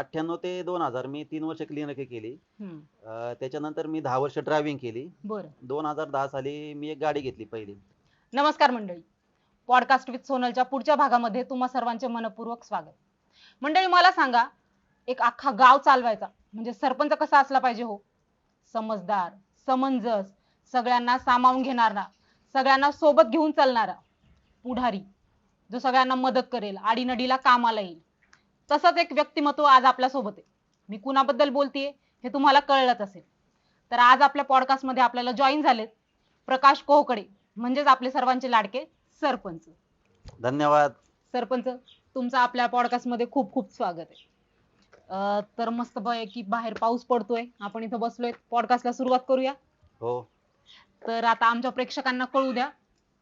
अठ्ठ्याण्णव ते दोन हजार मी तीन वर्ष क्लिनिक केली. हम्म. अं, त्याच्यानंतर मी दहा वर्ष ड्रायव्हिंग केली. बरं. दोन हजार दहा साली मी एक गाडी घेतली पहिली. नमस्कार मंडळी. पॉडकास्ट विथ सोनलच्या पुढच्या भागामध्ये तुम्हा सर्वांचे मनपूर्वक स्वागत. मंडळी मला सांगा एक अख्खा गाव चालवायचा म्हणजे सरपंच कसा असला पाहिजे हो? समजदार समंजस सगळ्यांना सामावून घेणारा सगळ्यांना सोबत घेऊन चालणारा पुढारी जो सगळ्यांना मदत करेल आडीनडीला कामाला येईल. तसंच एक व्यक्तिमत्व आज आपल्यासोबत आहे. मी कुणाबद्दल बोलतेय हे तुम्हाला कळलंच असेल. तर आज आपल्या पॉडकास्टमध्ये आपल्याला जॉईन झालेत प्रकाश कोहकडे म्हणजेच आपले सर्वांचे लाडके सरपंच. धन्यवाद. सरपंच तुमचं आपल्या पॉडकास्टमध्ये खूप खूप स्वागत आहे. अं, तर मस्त की बाहेर पाऊस पडतोय आपण इथं बसलोय. पॉडकास्टला सुरुवात करूया. हो. तर आता आमच्या प्रेक्षकांना कळू द्या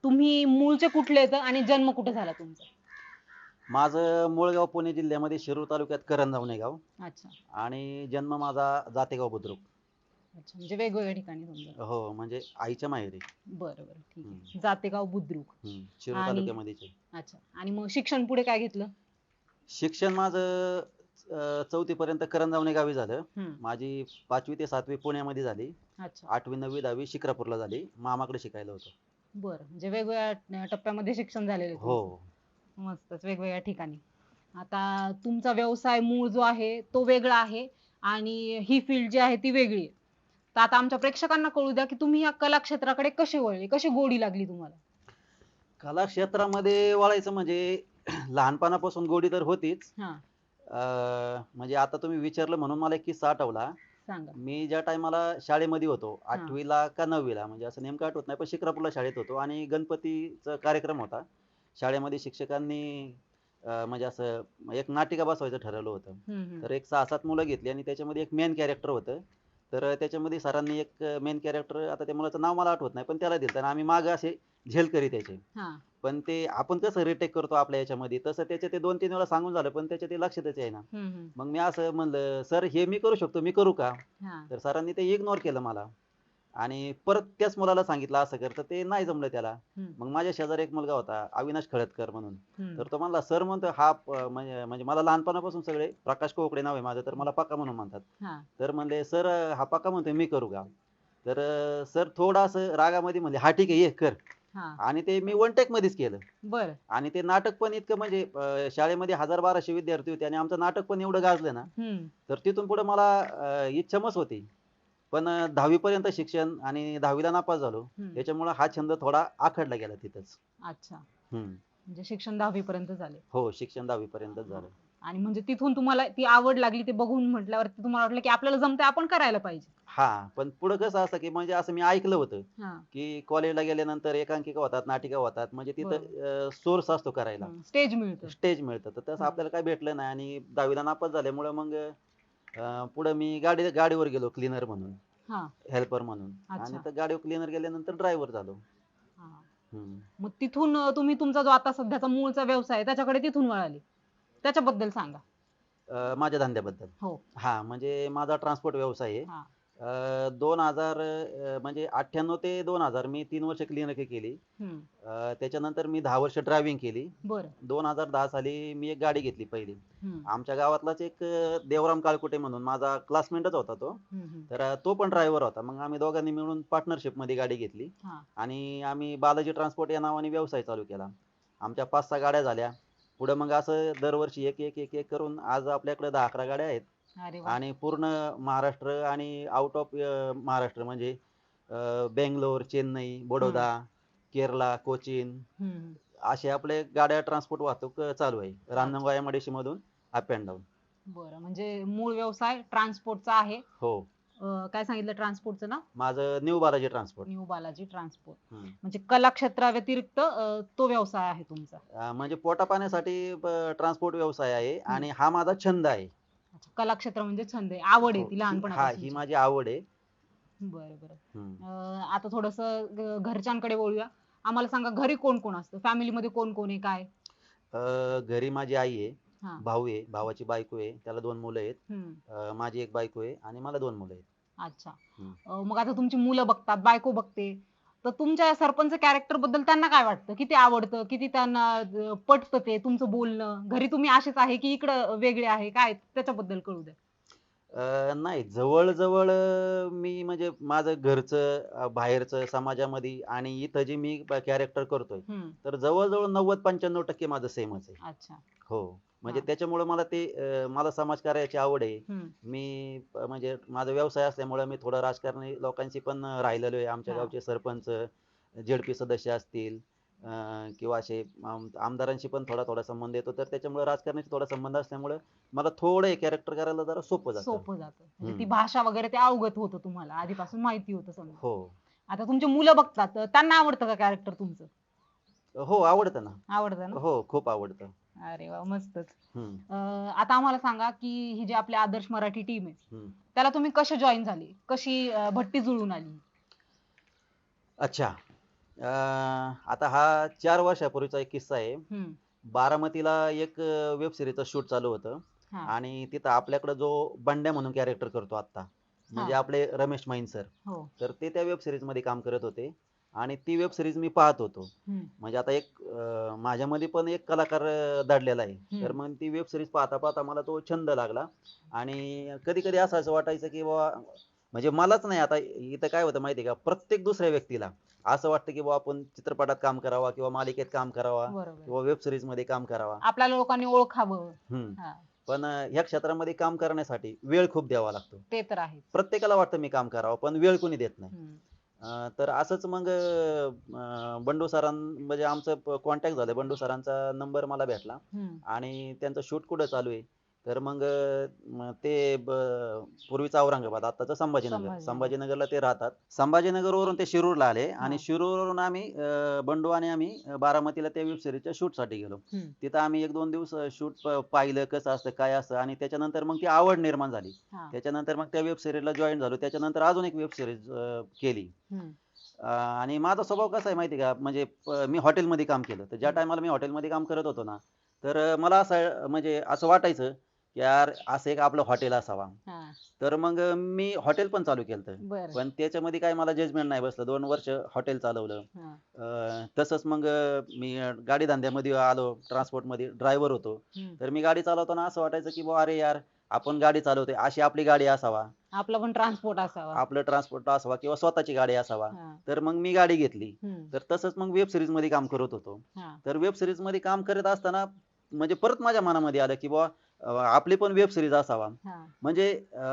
तुम्ही मूळचे कुठले आहेत आणि जन्म कुठे झाला तुमचा? माझं मूळ गाव पुणे जिल्ह्यामध्ये शिरूर तालुक्यात करंजावणे गाव. अच्छा. आणि जन्म माझा जातेगाव बुद्रुक. अच्छा म्हणजे वेगवेगळ्या ठिकाणी समजा हो म्हणजे आईच्या माहेरी. बरं बरं. ठीक आहे. हम्म. जातेगाव बुद्रुक. हम्म, शिरूर आणि-. अच्छा. आणि मग शिक्षण पुढे काय घेतलं? शिक्षण माझं चौथी पर्यंत करंजावणे गावी झालं. हम्म. माझी पाचवी ते सातवी पुण्यामध्ये झाली. अच्छा. आठवी नववी दहावी शिक्रापूरला झाली. मामाकडे शिकायला होतो. बरं. म्हणजे वेगवेगळ्या टप्प्यामध्ये शिक्षण झालेलं आहे तुमचं. हो मस्तच वेगवेगळ्या ठिकाणी. आता तुमचा व्यवसाय मूळ जो आहे तो वेगळा आहे आणि ही फील्ड जी आहे ती वेगळी आहे. तर आता आमच्या प्रेक्षकांना कळू द्या की तुम्ही या कला क्षेत्राकडे कसे वळले कशी गोडी लागली तुम्हाला? कला क्षेत्रामध्ये वळायचं म्हणजे लहानपणापासून गोडी तर होतीच. हा. अं, म्हणजे आता तुम्ही विचारलं म्हणून मला एक किस्सा आठवला. सांगा. मी ज्या टायमाला शाळेमध्ये होतो आठवीला का नववीला म्हणजे असं नेमकं आठवत नाही पण शिक्रापूरला शाळेत होतो आणि गणपतीचा कार्यक्रम होता. शाळेमध्ये शिक्षकांनी अं, म्हणजे असं एक नाटिका बसवायचं ठरवलं होतं. हम्म, हम्म. तर एक सहा सात मुलं घेतली आणि त्याच्यामध्ये एक मेन कॅरेक्टर होतं. तर त्याच्यामध्ये सरांनी एक मेन कॅरेक्टर आता त्या मुलाचं नाव मला आठवत नाही पण त्याला दिलं आणि आम्ही मागं असे झेल करीत यायचे. हा. पण ते आपण कसं रिटेक करतो आपल्या याच्यामध्ये तसं त्याचे ते दोन तीन वेळा सांगून झालं पण त्याच्या ते लक्षातच आहे ना हम्म, हम्म. मग मी असं म्हणलं सर हे मी करू शकतो मी करू का? हा. तर सरांनी ते इग्नोर केलं मला. आणि परत त्याच मुलाला सांगितलं असं कर तर ते नाही जमलं त्याला. मग माझ्या शेजारी एक मुलगा होता अविनाश खळदकर म्हणून. तर तो म्हणला सर म्हणतो हा म्हणजे म्हणजे मला लहानपणापासून सगळे प्रकाश कोकडे नाव आहे माझं तर मला पक्का म्हणून म्हणतात. तर म्हणले सर हा पक्का म्हणतोय मी करू का? तर सर थोडं असं रागामध्ये म्हणले हा ठीक आहे ये कर. आणि ते मी वन टेक मध्येच केलं. बर. आणि ते नाटक पण इतकं म्हणजे शाळेमध्ये हजार बाराशे विद्यार्थी होते आणि आमचं नाटक पण एवढं गाजलं ना तर तिथून पुढे मला इच्छामच होती. पण दहावी पर्यंत शिक्षण आणि दहावीला नापास झालो हम्म. त्याच्यामुळे हा छंद थोडा आखडला गेला तिथंच. अच्छा. हम्म. म्हणजे शिक्षण दहावी पर्यंत झाले. हो शिक्षण दहावी पर्यंतच झालं आणि म्हणजे तिथून तुम्हाला ती आवड लागली ते बघून म्हटल्यावरती तुम्हाला वाटलं की आपल्याला जमतंय आपण करायला पाहिजे. हा पण पुढे कसं असतं की म्हणजे असं मी ऐकलं होतं हा. की कॉलेजला गेल्यानंतर एकांकिका होतात नाटिका होतात म्हणजे तिथं सोर्स असतो करायला. स्टेज मिळतं. स्टेज मिळतं. तर तसं हम्म. आपल्याला काय भेटलं नाही आणि दहावीला नापास झाल्यामुळे मग अं, पुढे मी गाडी गाडीवर गेलो क्लिनर म्हणून. हा. हेल्पर म्हणून. अच्छा. आणि तर गाडीवर क्लिनर गेल्यानंतर ड्रायव्हर झालो. हा. हम्म. मग तिथून अं, तुम्ही तुमचा जो आता सध्याचा मूळचा व्यवसाय आहे त्याच्याकडे तिथून वळाले. त्याच्याबद्दल सांगा. अं, माझ्या धंद्याबद्दल. हो. हा म्हणजे माझा ट्रान्सपोर्ट व्यवसाय आहे. हा. दोन हजार म्हणजे अठ्ठ्याण्णव ते दोन हजार मी तीन वर्ष क्लिनिक केली. हम्म. अं, त्याच्यानंतर मी दहा वर्ष ड्रायव्हिंग केली. बरं. दोन हजार दहा साली मी एक गाडी घेतली पहिली. हम्म. आमच्या गावातलाच एक अं, देवराम काळकुटे म्हणून माझा क्लासमेटच होता तो. हम्म, हम्म. तर अं, तो पण ड्रायव्हर होता. मग आम्ही दोघांनी मिळून पार्टनरशिपमध्ये गाडी घेतली. हा. आणि आम्ही बालाजी ट्रान्सपोर्ट या नावाने व्यवसाय चालू केला. आमच्या पाच सहा गाड्या झाल्या. पुढे मग असं दरवर्षी एक एक एक एक करून आज आपल्याकडे दहा अकरा गाड्या आहेत. अरे वा आणि पूर्ण महाराष्ट्र आणि आउट ऑफ महाराष्ट्र म्हणजे अं, बेंगलोर चेन्नई बडोदा केरला कोचीन हम्म. असे आपले गाड्या ट्रान्सपोर्ट वाहतूक अं, चालू आहे. रांजणगाव एमआयडीसी मधून अप अँड डाऊन बरं म्हणजे मूळ व्यवसाय ट्रान्सपोर्टचा आहे. हो. अं, काय सांगितलं ट्रान्सपोर्टचं ना माझं new Balaji transport new Balaji transport. म्हणजे कला क्षेत्राव्यतिरिक्त अं, तो व्यवसाय आहे तुमचा. म्हणजे पोटा पाण्यासाठी ट्रान्सपोर्ट व्यवसाय आहे आणि हा माझा छंद आहे. अच्छा कला क्षेत्र म्हणजे छंद आहे. आवड आहे हो, ती ही- हा ही माझी आवड आहे. बरं बरं. हम्म. अं, आता थोडस घरच्यांकडे बोलूया. आम्हाला सांगा घरी कोण कोण असतं? फॅमिलीमध्ये कोण कोण आहे? काय? अं, घरी माझी आई आहे हा. भाऊ आहे भावाची बायको आहे त्याला दोन मुलं आहेत. हम्म. अं, माझी एक बायको आहे आणि मला दोन मुलं आहेत. अच्छा. हम्म. अं, मग आता तुमची मुलं बघतात बायको बघते. तर तुमच्या सरपंच कॅरेक्टरबद्दल त्यांना काय वाटतं? किती आवडतं? किती त्यांना पटतं ते तुमचं बोलणं? घरी तुम्ही असेच आहे की इकडं वेगळे आहे? काय? त्याच्याबद्दल कळू द्या. अं, नाही. जवळ जवळ मी म्हणजे माझं घरचं अं, बाहेरचं समाजामध्ये आणि इथं जे मी कॅरेक्टर करतोय हम्म, तर जवळजवळ नव्वद पंच्याण्णव टक्के माझं सेमच आहे. अच्छा. हो. म्हणजे. त्याच्यामुळे मला ते मला समाजकार्याची आवड आहे. मी म्हणजे माझा व्यवसाय असल्यामुळे मी थोडं राजकारणी लोकांशी पण राहिलेलो आहे. आमच्या. गावचे सरपंच जेडपी सदस्य असतील किंवा असे आम- आमदारांशी पण थोडा थोडा संबंध येतो. तर त्याच्यामुळे राजकारणाशी थोडा संबंध असल्यामुळे मला थोडं कॅरेक्टर करायला जरा सोपं जातं. सोपं जातं. म्हणजे ती. भाषा वगैरे ते अवगत होतं तुम्हाला. आधीपासून माहिती होतं समजा हो. आता तुमची मुलं बघतात त्यांना आवडतं का कॅरेक्टर तुमचं? हो आवडतं ना. आवडतं ना? हो खूप आवडतं. अरे वा मस्तच. अं, आता आम्हाला सांगा की ही जी आपली आदर्श मराठी टीम आहे हम्म. त्याला तुम्ही कसे जॉईन झाले? कशी अं, भट्टी जुळून आली? अच्छा. अं, आता हा चार वर्षापूर्वीचा एक किस्सा आहे. हम्म, बारामतीला एक वेब सिरीजचं शूट चालू होतं. हा, आणि तिथं आपल्याकडे जो बंड्या म्हणून कॅरेक्टर करतो आता म्हणजे हा. आपले रमेश माईन सर हो. तर ते त्या वेब सिरीजमध्ये काम करत होते. आणि ती वेब सिरीज मी पाहत होतो. म्हणजे आता एक अं, माझ्यामध्ये पण एक कलाकार अं, दडलेला आहे. तर मग ती वेब सिरीज पाहता पाहता मला तो छंद लागला. आणि कधी कधी असं असं वाटायचं की बाबा म्हणजे मलाच नाही आता इथं काय होतं माहिती आहे का? प्रत्येक दुसऱ्या व्यक्तीला असं वाटतं की बाबा आपण चित्रपटात काम करावा किंवा मालिकेत काम करावा बरोबर. किंवा वेब सिरीजमध्ये काम करावा. आपल्याला लोकांनी ओळखावं. हम्म. हा, पण अं, ह्या क्षेत्रामध्ये काम करण्यासाठी वेळ खूप द्यावा लागतो. ते तर आहे प्रत्येकाला वाटतं मी काम करावं पण वेळ कोणी देत नाही. हम्म, अं, तर असंच मग अं, बंडू सरां म्हणजे आमचं कॉन्टॅक्ट झालं बंडू सरांचा नंबर मला भेटला. हम्म, आणि त्यांचं शूट कुठं चालू आहे? तर मग म ते ब- पूर्वीचं औरंगाबाद आताचं संभाजीनगर. संभाजीनगर. संभाजीनगरला ते राहतात. संभाजीनगरवरून ते शिरूरला आले आणि हा. शिरूरवरून आम्ही अं, बंडू आणि आम्ही अं, बारामतीला त्या वेब सिरीजच्या शूटसाठी गेलो. हम्म, तिथं आम्ही एक दोन दिवस शूट पाहिलं कसं असतं काय असतं आणि त्याच्यानंतर मग ती आवड निर्माण झाली. हा, त्याच्यानंतर मग त्या वेब सिरीजला जॉईन झालो. त्याच्यानंतर अजून एक वेब सिरीज केली. हम्म, अं, आणि माझा स्वभाव कसा आहे माहिती आहे का? म्हणजे प- मी हॉटेलमध्ये काम केलं. तर ज्या टायमाला मी हॉटेलमध्ये काम करत होतो ना तर मला असं म्हणजे असं वाटायचं यार असं एक आपलं हॉटेल असावा. हा, तर मग मी हॉटेल पण चालू केलं बरं. पण त्याच्यामध्ये काय मला जजमेंट नाही बसलं. दोन वर्ष हॉटेल चालवलं. हा, अं, तसंच मग मी गाडी धंद्यामध्ये आलो ट्रान्सपोर्टमध्ये ड्रायव्हर होतो. हम्म. तर मी गाडी चालवताना असं वाटायचं की बुवा अरे यार आपण गाडी चालवतोय. अशी आपली गाडी असावा. आपला पण ट्रान्सपोर्ट असावा. आपलं ट्रान्सपोर्ट असावा किंवा स्वतःची गाडी असावा. हा, तर मग मी गाडी घेतली. हम्म, तर तसंच मग वेब सिरीजमध्ये काम करत होतो. हा, तर वेब सिरीजमध्ये काम करत असताना म्हणजे परत माझ्या मनामध्ये आलं की बुवा आपली पण वेब सिरीज असावा. म्हणजे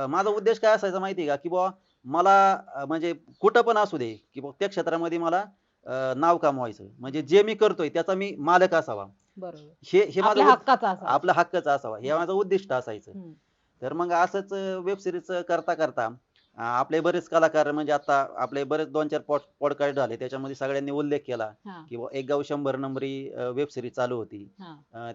माझा उद्देश काय असायचा माहिती का? की बुवा मला म्हणजे कुठं पण असू दे की त्या क्षेत्रामध्ये मला नाव कमवायचं. म्हणजे जे मी करतोय त्याचा मी मालक असावा. हे हे माझं आपलं हक्कच असावा. हे माझं उद्दिष्ट असायचं. तर मग असंच वेब सिरीज करता करता आपले बरेच कलाकार म्हणजे आता आपले बरेच दोन चार पॉड पॉडकास्ट झाले. त्याच्यामध्ये सगळ्यांनी उल्लेख केला की एक गाव शंभर नंबरी वेब सिरीज चालू होती.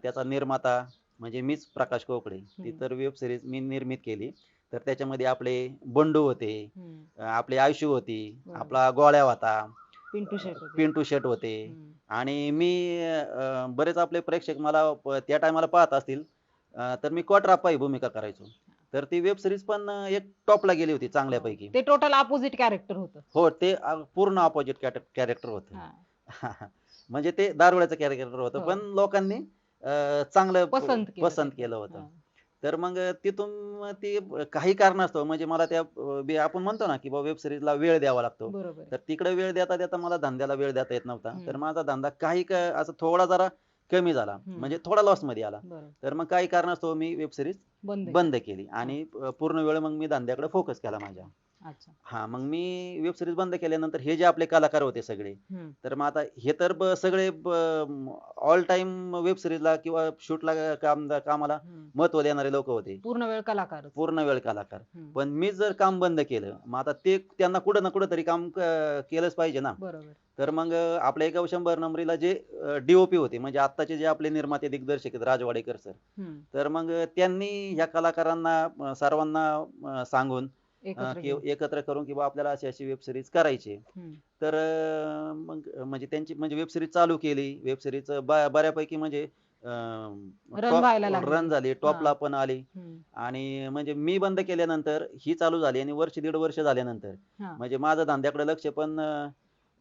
त्याचा निर्माता म्हणजे मीच प्रकाश कोकडे ती. तर वेब सिरीज मी निर्मित केली. तर त्याच्यामध्ये आपले बंडू होते आपली आयुष्य होती. आपला गोळ्या होता पिंटू शेट होते. पिंटू शेट होते. आणि मी बरेच आपले प्रेक्षक मला त्या टायमाला पाहत असतील तर मी क्वाट्राप्पा ही भूमिका करायचो. तर ती वेब सिरीज पण एक टॉपला गेली होती चांगल्यापैकी. ते टोटल अपोजिट कॅरेक्टर होतं. हो ते पूर्ण ऑपोजिट कॅरेक्टर होतं. हा, म्हणजे ते दारुड्याचं कॅरेक्टर होतं. हो. पण लोकांनी चांगलं पसंत केलं पसंत. केलं होतं. तर मग तिथून ती काही कारणास्तव म्हणजे मला त्या बे- आपण म्हणतो ना की बाबा वेब सिरीजला वेळ द्यावा लागतो. बरोबर. आहे. तर तिकडे वेळ देता देता मला धंद्याला वेळ देता येत नव्हता. हम्म. तर माझा धंदा काही क- असं थोडा जरा कमी झाला. हम्म. म्हणजे थोडा लॉसमध्ये आला. बरोबर तर मग काही कारणास्तव मी वेब सिरीज बंद आहे. बंद केली. आणि पूर्ण वेळ मग मी धंद्याकडे फोकस केला माझ्या. हा मग मी वेब सिरीज बंद केल्यानंतर हे जे आपले कलाकार होते सगळे तर मग आता हे तर सगळे ऑल टाइम वेब सिरीजला किंवा शूटला काम कामाला. महत्त्व देणारे लोक होते. पूर्ण वेळ कलाकार पूर्ण वेळ कलाकार. पण मी जर काम बंद केलं मग आता ते त्यांना कुठं ना कुठं तरी काम केलंच पाहिजे ना. तर मग आपल्या एका शंभर नंबरीला जे डीओपी होते म्हणजे आत्ताचे जे आपले निर्माते दिग्दर्शक आहेत राजवाडेकर सर. तर मग त्यांनी ह्या कलाकारांना सर्वांना सांगून एकत्र की घेऊन. एकत्र करून किंवा आपल्याला अशी अशी वेब सिरीज करायची आहे. हम्म, तर अं, मग म्हणजे त्यांची म्हणजे वेब सिरीज चालू केली वेब सिरीज बऱ्यापैकी म्हणजे Run व्हायला लागली. रन झाली टॉपला. पण आली हम्म, आणि म्हणजे मी बंद केल्यानंतर ही चालू झाली आणि वर्ष दीड वर्ष झाल्यानंतर हा, म्हणजे माझं धंद्याकडे लक्ष पण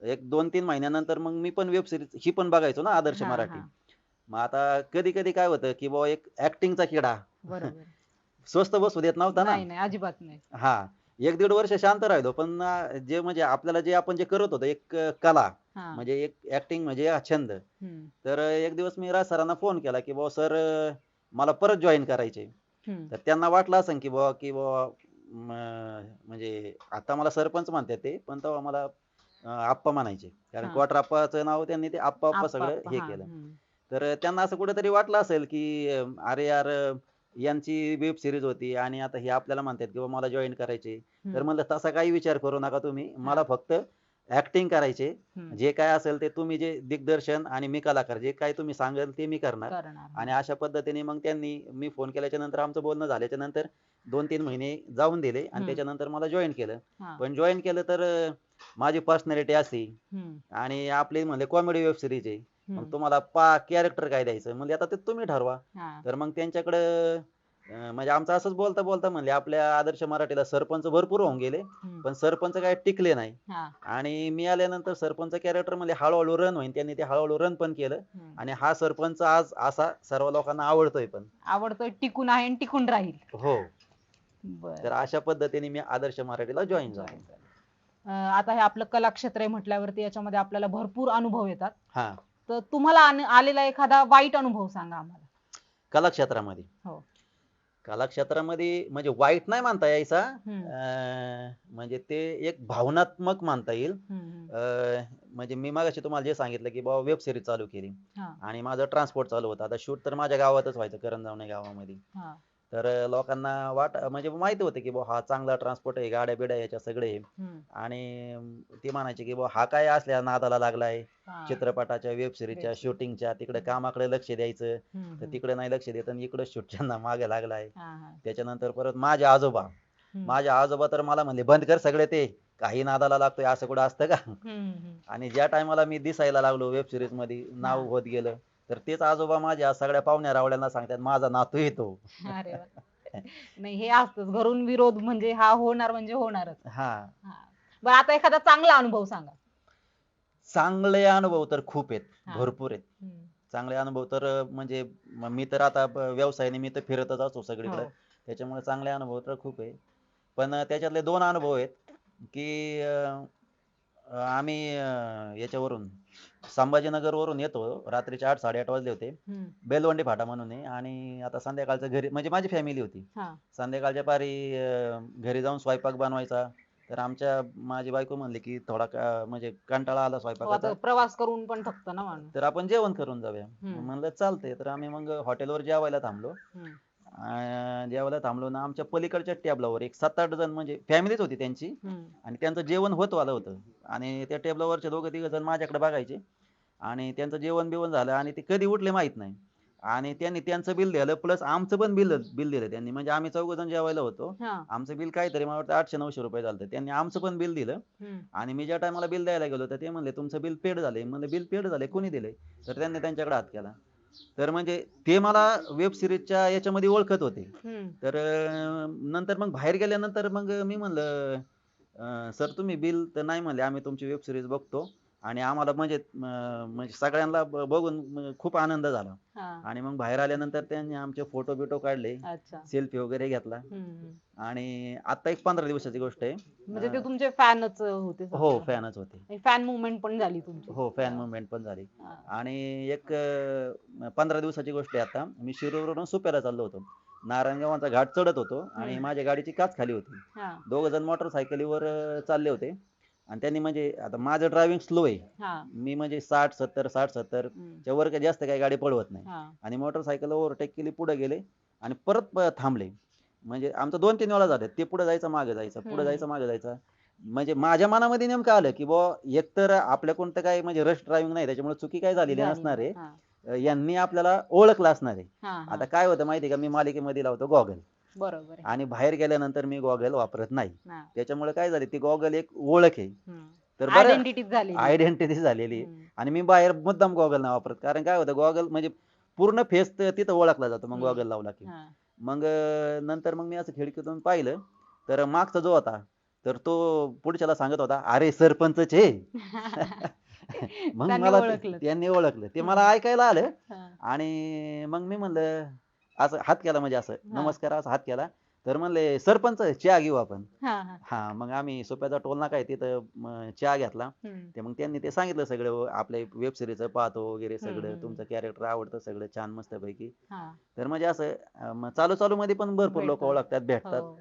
एक दोन तीन महिन्यानंतर मग मी पण वेब सिरीज ही पण बघायचो ना आदर्श हा, मराठी हा. मग आता कधी कधी काय होतं की बुवा एक ऍक्टिंगचा किडा बरोबर स्वस्त बसू देत नव्हता ना. नाही नाही अजिबात नाही. हा एक दीड वर्ष शांत राहिलो पण अं, जे म्हणजे आपल्याला जे आपण जे करत होतो एक अं, कला हा. म्हणजे एक ऍक्टिंग म्हणजे हा छंद. हम्म, तर अं, एक दिवस मी राज सरांना फोन केला की बुवा सर मला परत जॉईन करायचे हम्म. तर त्यांना वाटलं असं की बुवा की म, म्हणजे आता मला सरपंच म्हणतात ते पण तेव्हा मला अं, आप्पा म्हणायचे. कारण हा. क्वार्टर आप्पाचं नाव त्यांनी ते आप्पा आप्पा आप्पा, सगळं हे हा, केलं. हम्म. तर त्यांना असं कुठेतरी वाटलं असेल की अं, अरे यार अं, यांची वेब सिरीज होती आणि आता हे आपल्याला म्हणतात की मला जॉईन करायचे तर म्हणलं तसा काही विचार करू नका तुम्ही. मला फक्त ऍक्टिंग करायचे. जे काय असेल ते तुम्ही जे दिग्दर्शन आणि मी कलाकार जे काय तुम्ही सांगाल ते मी करणार. आणि अशा पद्धतीने मग त्यांनी मी फोन केल्याच्यानंतर आमचं बोलणं झाल्याच्यानंतर दोन तीन महिने जाऊन दिले आणि. त्याच्यानंतर मला जॉईन केलं. पण जॉईन केलं तर माझी पर्सनॅलिटी अशी आणि आपली म्हणजे कॉमेडी वेब सिरीज आहे. मग तुम्हाला पा कॅरेक्टर काय द्यायचं? म्हणजे आता ते तुम्ही ठरवा. हा, तर मग त्यांच्याकडं अं, म्हणजे आमचं असंच बोलता बोलता म्हणले आपल्या आदर्श मराठीला सरपंच भरपूर होऊन गेले हम्म, पण सरपंच काय टिकले नाही. हा, आणि मी आल्यानंतर सरपंच कॅरेक्टर म्हणजे हळूहळू रन होईन. त्यांनी ते हळूहळू रन पण केलं. हम्म. आणि हा सरपंच आज असा सर्व लोकांना आवडतोय पण. आवडतोय टिकून आहे आणि टिकून राहील. हो. बर. तर अशा पद्धतीने मी आदर्श मराठीला जॉईन झालो. आता हे आपलं कलाक्षेत्र आहे म्हटल्यावरती याच्यामध्ये आपल्याला भरपूर अनुभव येतात. हा. तर तुम्हाला आलेला एखादा वाईट अनुभव सांगा आम्हाला. कलाक्षेत्रामध्ये. हो. कलाक्षेत्रामध्ये म्हणजे वाईट नाही म्हणता यायचा. हम्म, अं, म्हणजे ते एक भावनात्मक म्हणता येईल. हम्म, हम्म. अं, म्हणजे मी मागाशी तुम्हाला जे सांगितलं की बाबा वेब सिरीज चालू केली. हा, आणि माझं ट्रान्सपोर्ट चालू होतं. आता शूट तर माझ्या गावातच व्हायचं करंजावणे गावामध्ये. हा, तर लोकांना वाट म्हणजे माहिती होतं की हा चांगला ट्रान्सपोर्ट आहे गाड्या बिड्या याच्या सगळे आणि ते म्हणायचे की हा काय असल्या नादाला लागलाय. चित्रपटाच्या वेब सिरीजच्या. शूटिंगच्या तिकडे कामाकडे लक्ष द्यायचं तर. तिकडे नाही लक्ष देत आणि इकडे शूटच्या मागे लागलाय. त्याच्यानंतर परत माझे आजोबा हम्म, माझे आजोबा तर मला म्हणले बंद कर सगळे ते काही नादाला लागतोय असं कुठं असतं का. आणि ज्या टायमाला मी दिसायला लागलो वेब सिरीजमध्ये नाव. होत गेलं तर तेच आजोबा माझ्या सगळ्या पाहुण्या रावळ्यांना सांगतात माझा नातू येतो अरे वा. नाही हे असतंच घरून विरोध म्हणजे हा होणार म्हणजे होणारच हा हा. बरं आता एखादा चांगला अनुभव सांगा चांगले अनुभव तर खूप आहेत हा. भरपूर आहेत हम्म. चांगले अनुभव तर अं, म्हणजे म- मी तर आता ब- व्यवसायाने मी तर फिरतच असतो सगळीकडे हो. त्याच्यामुळे चांगले अनुभव तर खूप आहे पण अं, त्याच्यातले दोन अनुभव आहेत की अं, अं, आम्ही अं, याच्यावरून संभाजीनगर वरून येतो रात्रीचे आठ साडेआठ वाजले होते हम्म. बेलवंडी फाटा म्हणून आहे आणि आता संध्याकाळचं घरी म्हणजे माझी फॅमिली होती हा. संध्याकाळच्या पारी अं, घरी जाऊन स्वयंपाक बनवायचा तर आमच्या माझी बायको म्हणली की थोडा का- म्हणजे कंटाळा आला हो, स्वयंपाकाचा आता प्रवास करून पण थकतं ना माणूस तर आपण जेवण करून जाऊया हम्म. म्हणलं चालतंय तर आम्ही मग हॉटेलवर जेवायला थांबलो हम्म. अं, जेवायला थांबलो ना आमच्या पलीकडच्या टेबलावर एक सात आठ जण म्हणजे फॅमिलीच होती त्यांची. आणि त्यांचं जेवण होत आलं होतं. आणि त्या टेबलावरचे दोघं तिघ जण माझ्याकडे बघायचे. आणि त्यांचं जेवण बिवण झालं आणि ते कधी उठले माहीत नाही. आणि त्यांनी त्यांचं बिल दिलं प्लस आमचं पण बिल बिल दिलं त्यांनी. म्हणजे आम्ही चौघ जण जेवायला होतो. आमचं बिल काहीतरी मला वाटतं आठशे नऊशे रुपये झालं त्यांनी आमचं पण बिल दिलं. आणि मी ज्या टायमाला बिल द्यायला गेलो तर ते म्हणले तुमचं बिल पेड झालंय. म्हणलं बिल पेड झालंय कोणी दिलंय? तर त्यांनी त्यांच्याकडे हात केला. तर म्हणजे ते मला वेब सिरीजच्या याच्यामध्ये ओळखत होते. तर नंतर मग बाहेर गेल्यानंतर मग मी म्हणलं सर तुम्ही बिल तर नाही म्हणले आम्ही तुमची वेब सिरीज बघतो आणि आम्हाला म्हणजे म्हणजे सगळ्यांना ब- बघून खूप आनंद झाला. हा. आणि मग बाहेर आल्यानंतर त्यांनी आमचे फोटो बिटो काढले अच्छा. सेल्फी वगैरे घेतला. हम्म. आणि आता एक पंधरा दिवसाची गोष्ट आहे. म्हणजे ते तुमचे फॅनच होते हो फॅनच होते. फॅन मुवमेंट पण झाली तुमची. हो फॅन मुवमेंट पण झाली. हा. आणि एक अं, पंधरा दिवसाची गोष्ट आहे आता. मी शिरूरवरून सुप्याला चाललो होतो. नारायणगावांचा घाट चढत होतो आणि हम्म. माझ्या गाडीची काच खाली होती. हा. दोघ जण मोटरसायकलीवर अं, चालले होते. आणि त्यांनी म्हणजे आता माझं ड्रायव्हिंग स्लो आहे हा. मी म्हणजे साठ सत्तर साठ सत्तर हम्म. च्या वर काही जास्त काही गाडी पळवत नाही हा. आणि मोटरसायकल ओव्हरटेक केली पुढे गेले आणि परत प- थांबले म्हणजे आमचं दोन तीन वेळा झालं ते पुढे जायचं मागे जायचं पुढे हम्म. जायचं मागे जायचं म्हणजे माझ्या मनामध्ये नेमकं आलं की बुवा एकतर आपल्या कोणतं काय म्हणजे रश ड्रायव्हिंग नाही त्याच्यामुळे चुकी काय झालेली झाली. नसणार आहे हा. यांनी आपल्याला ओळखलं असणार आहे हा, हा. आता काय होतं माहिती आहे का मी मालिकेमध्ये लावतो गॉगल बरोबर आहे. आणि बाहेर गेल्यानंतर मी गॉगल वापरत नाही हा. त्याच्यामुळे काय झाले ती गॉगल एक ओळख आहे हम्म. तर बरं आयडेंटिटी झाली आयडेंटिटी झालेली आहे. हम्म. आणि मी बाहेर मुद्दाम गॉगल नाही वापरत कारण काय होतं गॉगल म्हणजे पूर्ण फेस तिथं ओळखला जातो मग हम्म. गॉगल लावला की हा. मग अं, नंतर मग मी असं खिडकीतून पाहिलं तर मागचा जो होता तर तो पुढच्याला सांगत होता अरे सरपंचच आहे मग त्यांनी मला ते- ओळखलं. त्यांनी ओळखलं ते मला ऐकायला आलं हा. आणि मग मी म्हणलं असं हात केला म्हणजे असं. नमस्कार असं हात केला तर म्हणले सरपंच चहा घेऊ आपण हा, मग आम्ही सोप्याचा टोल नाका आहे तिथं चहा घेतला. ते मग त्यांनी ते सांगितलं सगळं आपल्या वेब सिरीज पाहतो वगैरे सगळं. तुमचं कॅरेक्टर आवडतं सगळं छान मस्त पैकी हा. तर म्हणजे असं चालू चालू मध्ये पण भरपूर लोक. ओळखतात भेटतात हो.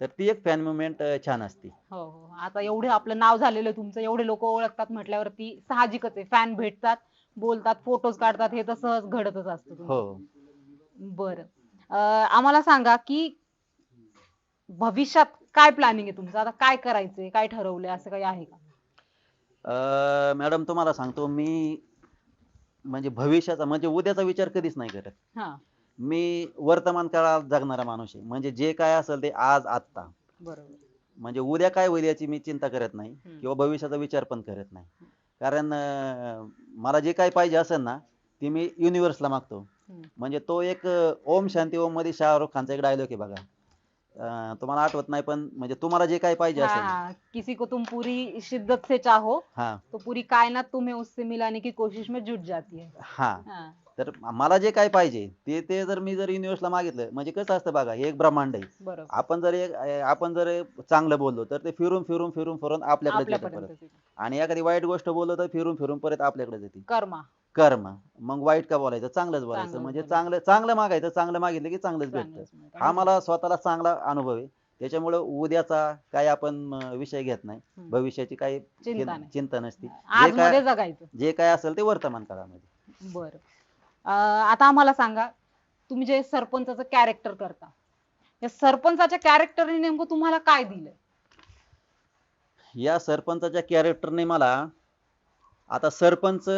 तर ती एक फॅन मुवमेंट छान असते हो हो आता एवढे आपलं नाव झालेलं तुमचं एवढे लोक ओळखतात म्हटल्यावरती साहजिकच आहे फॅन भेटतात बोलतात फोटोज काढतात हे तर सहज घडतच असतं. हो बरं. आम्हाला सांगा की भविष्यात काय प्लॅनिंग आहे तुमचं? आता काय करायचंय? काय ठरवलंय? असं काही आहे का? मॅडम तुम्हाला सांगतो मी म्हणजे भविष्याचा म्हणजे उद्याचा विचार कधीच नाही करत. हा. मी वर्तमान काळात जगणारा माणूस आहे. म्हणजे जे काय असेल ते आज आत्ता. बरोबर. म्हणजे उद्या काय होईल याची मी चिंता करत नाही. किंवा भविष्याचा विचार पण करत नाही. कारण मला जे काय पाहिजे असेल ना ते मी युनिव्हर्सला मागतो. म्हणजे तो एक ओम शांती ओममध्ये शाहरुख खानचा एक डायलॉग आहे बघा. अं, तुम्हाला आठवत नाही पण म्हणजे तुम्हाला जे काय पाहिजे असेल. हाँ किसी को तुम पूरी शिद्दत से चाहो हा. तो पूरी कायनात तुम्हें उससे मिलाने की कोशिश में जुट जाती है. हा. हाँ, तर मला जे काय पाहिजे ते ते जर मी जर युनिव्हर्सला मागितलं म्हणजे कसं असतं बघा हे एक ब्रह्मांड आहे. बरोबर. आपण जर एक आपण जर चांगलं बोललो तर ते फिरून फिरून फिरून फिरून आपल्याकडे येतं परत. आपल्यापर्यंत आणि एखादी वाईट गोष्ट बोललो तर फिरून फिरून परत आपल्याकडे येते कर्मा. कर्म. मग वाईट का बोलायचं? चांगलंच बोलायचं. म्हणजे बोलायचं. चांगलं चांगलं मागायचं चांगलं मागितलं की चांगलंच भेटतं. हा मला स्वतःला चांगला अनुभव आहे. त्याच्यामुळे उद्याचा काय आपण अं, विषय घेत नाही. हम्म. भविष्याची काही चिंता नाही. चिंता नसते. आज जे काय जगायचं. जे काय असेल ते वर्तमान काळामध्ये. बर. आता आम्हाला सांगा तुम्ही जे सरपंचाचं कॅरेक्टर करता या सरपंचाच्या कॅरेक्टरने नेमकं तुम्हाला काय दिलंय? या सरपंचाच्या कॅरेक्टरने मला आता सरपंच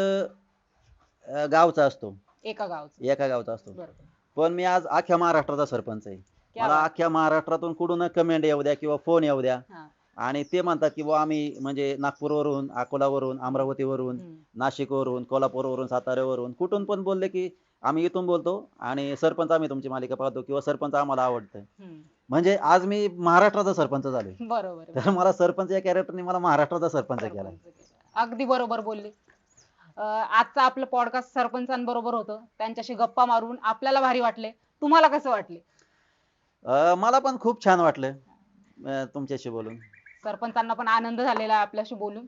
अं, गावचा असतो एका गावचं एका गावचा असतो बरोबर पण मी आज अख्ख्या महाराष्ट्राचा सरपंच आहे क्या मला बात. अख्ख्या महाराष्ट्रातून कुठून कमेंट येऊ द्या किंवा फोन येऊ द्या हा. आणि ते म्हणतात की बुवा आम्ही म्हणजे नागपूरवरून अकोलावरून अमरावतीवरून हम्म. नाशिकवरून कोल्हापूरवरून साताऱ्यावरून कुठून पण बोलले की आम्ही इथून बोलतो आणि सरपंच आम्ही तुमची मालिका पाहतो किंवा सरपंच आम्हाला आवडतं हम्म. म्हणजे आज मी महाराष्ट्राचा सरपंच झालोय बरोबर. तर मला सरपंच या कॅरेक्टरने मला महाराष्ट्राचा सरपंच केला सरपंच केलं. अगदी बरोबर बोलले आजचं आपलं पॉडकास्ट सरपंचांबरोबर होतं. त्यांच्याशी गप्पा मारून आपल्याला भारी वाटले. तुम्हाला कसं वाटले? मला पण खूप छान वाटलं तुमच्याशी बोलून. सरपंचांना पण आनंद झालेला आहे आपल्याशी बोलून.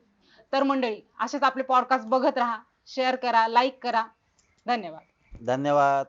तर मंडळी असेच आपले पॉडकास्ट बघत राहा शेअर करा लाईक करा. धन्यवाद. धन्यवाद.